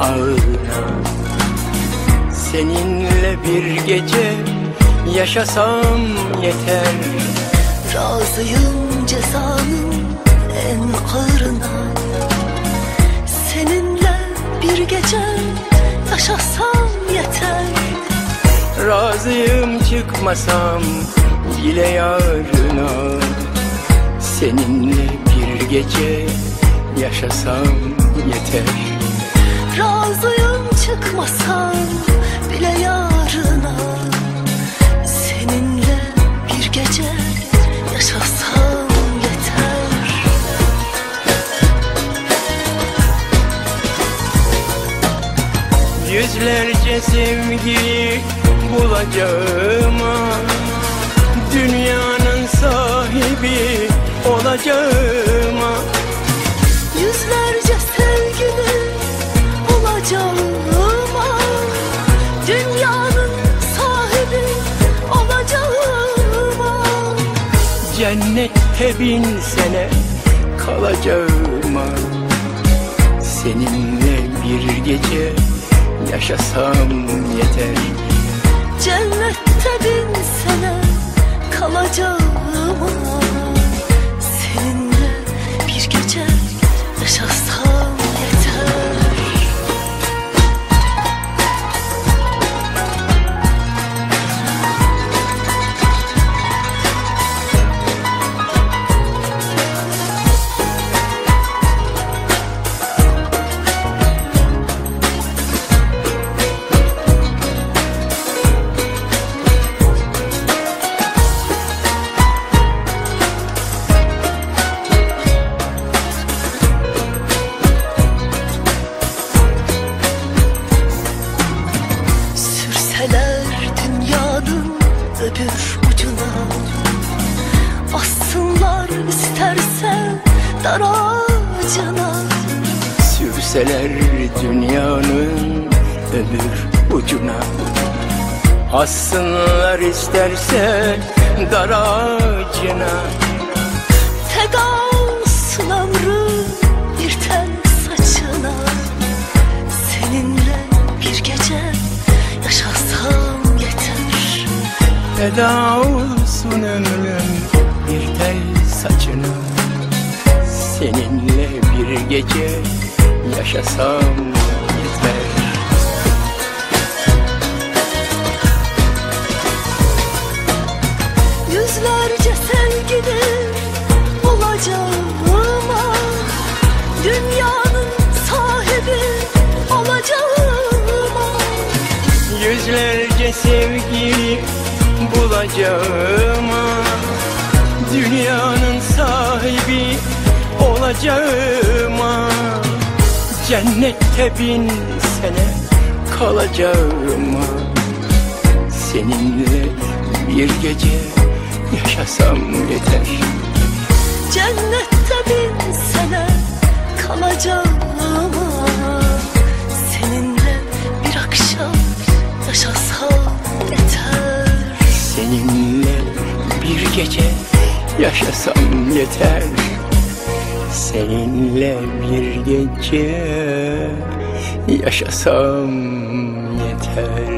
ağına. Seninle bir gece yaşasam yeter. Razıyım cezanın en ağırına Seninle bir gece yaşasam yeter. Razıyım çıkmasam bile yarına. Seninle bir gece yaşasam yeter. Razıyım çıkmasam bile yarına. Seninle bir gece yaşasam yeter. Yüzlerce sevgili bulacağıma Dünyanın sahibi olacağıma Cennette bin sene kalacağıma Seninle bir gece yaşasam yeter. Cennette bin sene kalacağıma dar ağacına Sürseler dünyanın öbür ucuna. Assınlar isterse dar ağacına. Feda olsun ömrüm bir tel saçına. Seninle bir gece yaşasam yeter. Feda olsun ömrüm bir tel saçına gece yaşasam yeter. Yüzlerce sevgili olacağıma Dünyanın sahibi olacağıma Yüzlerce sevgili bulacağıma Dünyanın sahibi olacağıma Cennette bin sene kalacağıma. Seninle bir gece yaşasam yeter. Cennette bin sene kalacağıma. Seninle bir akşam yaşasam yeter. Seninle bir gece yaşasam yeter Seninle bir gece yaşasam yeter